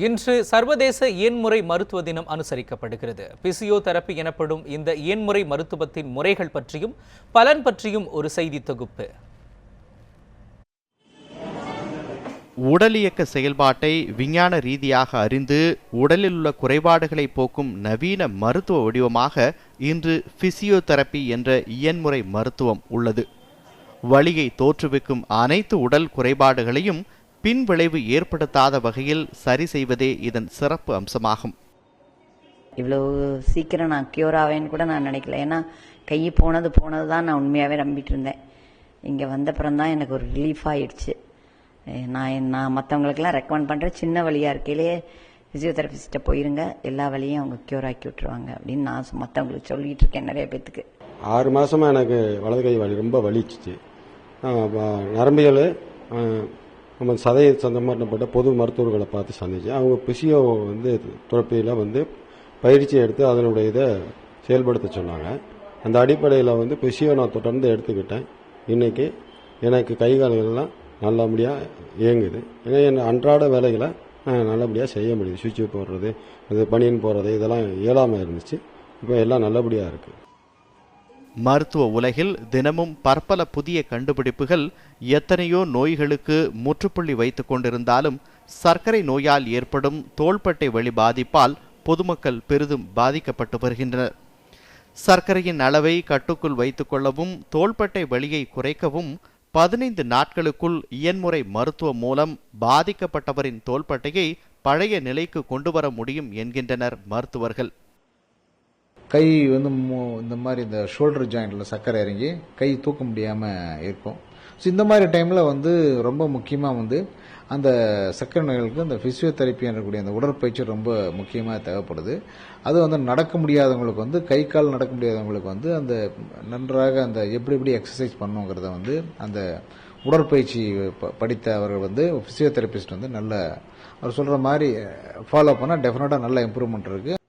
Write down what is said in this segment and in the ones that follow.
இன்று சர்வதேச இயன்முறை மருத்துவ தினம் அனுசரிக்கப்படுகிறது. பிசியோதெரபி எனப்படும் இந்த இயன்முறை மருத்துவத்தின் முறைகள் பற்றியும் பலன் பற்றியும் ஒரு செய்தி தொகுப்பு. உடலியக்க செயல்பாட்டை விஞ்ஞான ரீதியாக அறிந்து உடலில் உள்ள குறைபாடுகளை போக்கும் நவீன மருத்துவ வடிவமாக இன்று பிசியோதெரபி என்ற இயன்முறை மருத்துவம் உள்ளது. வலியை தோற்றுவிக்கும் அனைத்து உடல் குறைபாடுகளையும் பின்விளைவு ஏற்படுத்தாத வகையில் சரி செய்வதே இதன் சிறப்பு அம்சமாகும். இவ்வளோ சீக்கிரம் நான் க்யூர் ஆவேன்னு கூட நான் நினைக்கல. ஏன்னா கை போனது போனது தான் நான் உண்மையாகவே நம்பிட்டு இருந்தேன். இங்கே வந்தப்புறம் தான் எனக்கு ஒரு ரிலீஃப் ஆயிடுச்சு. நான் நான் மற்றவங்களுக்கெல்லாம் ரெக்கமெண்ட் பண்ணுறேன் சின்ன வழியாக இருக்கையிலேயே ஃபிசியோதெரபிஸ்ட்டை போயிருங்க. எல்லா வழியும் அவங்க க்யூர் ஆக்கி விட்டுருவாங்க அப்படின்னு நான் மற்றவங்களுக்கு சொல்லிட்டு இருக்கேன் நிறைய பேத்துக்கு. ஆறு மாசமா எனக்கு வலது கை வலி ரொம்ப வலிச்சுச்சு. நரம்பியல் நம்ம சதய சம்பந்தப்பட்ட பொது மருத்துவர்களை பார்த்து சந்திச்சேன் அவங்க பிசியோ வந்து துறப்பியில் வந்து பயிற்சி எடுத்து அதனுடைய இதை செயல்படுத்த சொன்னாங்க. அந்த அடிப்படையில் வந்து பிசியோ நான் தொடர்ந்து எடுத்துக்கிட்டேன். இன்றைக்கி எனக்கு கை கால்கள்லாம் நல்லபடியாக இயங்குது. ஏன்னா என் அன்றாட வேலைகளை நான் நல்லபடியாக செய்ய முடியுது. சுவிட்ச் போடுறது அது பனியன் போடுறது இதெல்லாம் இயலாமல் இருந்துச்சு. இப்போ எல்லாம் நல்லபடியாக இருக்குது மருத்துவ உலகில் தினமும் பற்பல புதிய கண்டுபிடிப்புகள் எத்தனையோ நோய்களுக்கு முற்றுப்புள்ளி வைத்து கொண்டிருந்தாலும் சர்க்கரை நோயால் ஏற்படும் தோள்பட்டை வழி பாதிப்பால் பொதுமக்கள் பெரிதும் பாதிக்கப்பட்டு வருகின்றனர். சர்க்கரையின் அளவை கட்டுக்குள் வைத்துக்கொள்ளவும் தோள்பட்டை வழியை குறைக்கவும் பதினைந்து நாட்களுக்குள் இயன்முறை மருத்துவம் மூலம் பாதிக்கப்பட்டவரின் தோள்பட்டையை பழைய நிலைக்கு கொண்டு வர முடியும் என்கின்றனர் மருத்துவர்கள். கை வந்து மு- இந்த மாதிரி இந்த ஷோல்டர் ஜாயிண்டில் சக்கரை இறங்கி கை தூக்க முடியாமல் இருக்கும். ஸோ இந்த மாதிரி டைமில் வந்து ரொம்ப முக்கியமாக வந்து அந்த சக்கரை நோய்களுக்கு அந்த ஃபிசியோதெரப்பி என்றக்கூடிய அந்த உடற்பயிற்சி ரொம்ப முக்கியமாக தேவைப்படுது. அது வந்து நடக்க முடியாதவங்களுக்கு வந்து கை கால் நடக்க முடியாதவங்களுக்கு வந்து அந்த நன்றாக அந்த எப்படி எப்படி எக்ஸசைஸ் பண்ணுங்கிறத வந்து அந்த உடற்பயிற்சி ப- படித்த அவர்கள் வந்து ஃபிசியோதெரபிஸ்ட் வந்து நல்ல அவர் சொல்கிற மாதிரி ஃபாலோ பண்ணால் டெஃபினட்டாக நல்ல இம்ப்ரூவ்மெண்ட் இருக்குது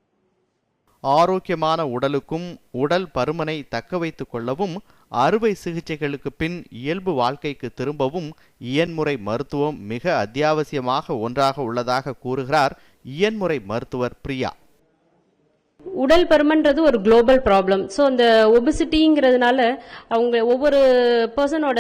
ஆரோக்கியமான உடலுக்கும் உடல் பருமனை தக்க வைத்து கொள்ளவும் அறுவை சிகிச்சைகளுக்கு பின் இயல்பு வாழ்க்கைக்கு திரும்பவும் இயன்முறை மருத்துவம் மிக அத்தியாவசியமாக ஒன்றாக உள்ளதாக கூறுகிறார் இயன்முறை மருத்துவர் பிரியா. உடல் பருமன்றது ஒரு குளோபல் ப்ராப்ளம் ஸோ அந்த ஒபிசிட்டிங்கிறதுனால அவங்க ஒவ்வொரு பர்சனோட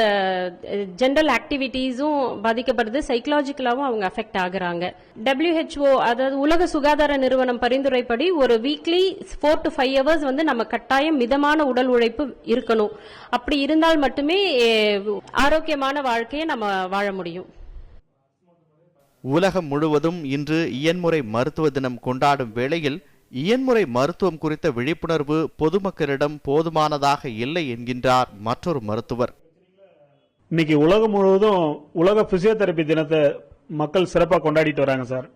ஜென்ரல் ஆக்டிவிட்டீஸும் பாதிக்கப்படுது. சைக்கலாஜிக்கலாகவும் அவங்க அஃபெக்ட் ஆகுறாங்க. டபிள்யூஹெச்ஓ அதாவது உலக சுகாதார நிறுவனம் பரிந்துரைப்படி ஒரு weekly four to five hours வந்து நம்ம கட்டாயம் மிதமான உடல் உழைப்பு இருக்கணும். அப்படி இருந்தால் மட்டுமே ஆரோக்கியமான வாழ்க்கையை நம்ம வாழ முடியும். உலகம் முழுவதும் இன்று இயன்முறை மருத்துவ தினம் கொண்டாடும் வேளையில் இயன்முறை மருத்துவம் குறித்த விழிப்புணர்வு பொதுமக்களிடம் போதுமானதாக இல்லை என்கின்றார் மற்றொரு மருத்துவர். இன்னைக்கு உலகம் முழுவதும் உலக பிசியோதெரபி தினத்தை மக்கள் சிறப்பாக கொண்டாடிட்டு வராங்க சார்.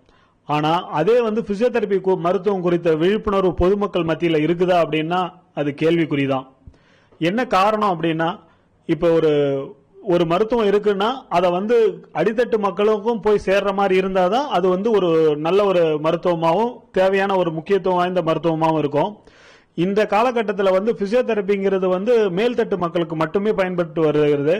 ஆனால் அதே வந்து பிசியோதெரபி கு- மருத்துவம் குறித்த விழிப்புணர்வு பொதுமக்கள் மத்தியில் இருக்குதா அப்படின்னா அது கேள்விக்குறிதான். என்ன காரணம் அப்படின்னா இப்போ ஒரு ஒரு மருத்துவம் இருக்குன்னா அதை வந்து அடித்தட்டு மக்களுக்கும் போய் சேர்ற மாதிரி இருந்தாதான் அது வந்து ஒரு நல்ல ஒரு மருத்துவமாகவும் தேவையான ஒரு முக்கியத்துவம் வாய்ந்த மருத்துவமாகவும் இருக்கும். இந்த காலகட்டத்தில் வந்து பிசியோதெரப்பிங்கிறது வந்து மேல்தட்டு மக்களுக்கு மட்டுமே பயன்பட்டு வருகிறது.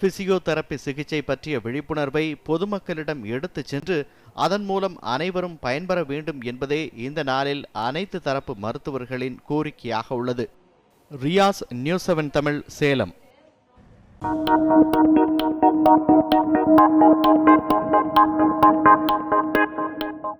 பிசியோதெரப்பி சிகிச்சை பற்றிய விழிப்புணர்வை பொதுமக்களிடம் எடுத்து சென்று அதன் மூலம் அனைவரும் பயன்பெற வேண்டும் என்பதே இந்த நாளில் அனைத்து தரப்பு மருத்துவர்களின் கோரிக்கையாக உள்ளது. Riyas News Seven Tamil Salem. Thank you.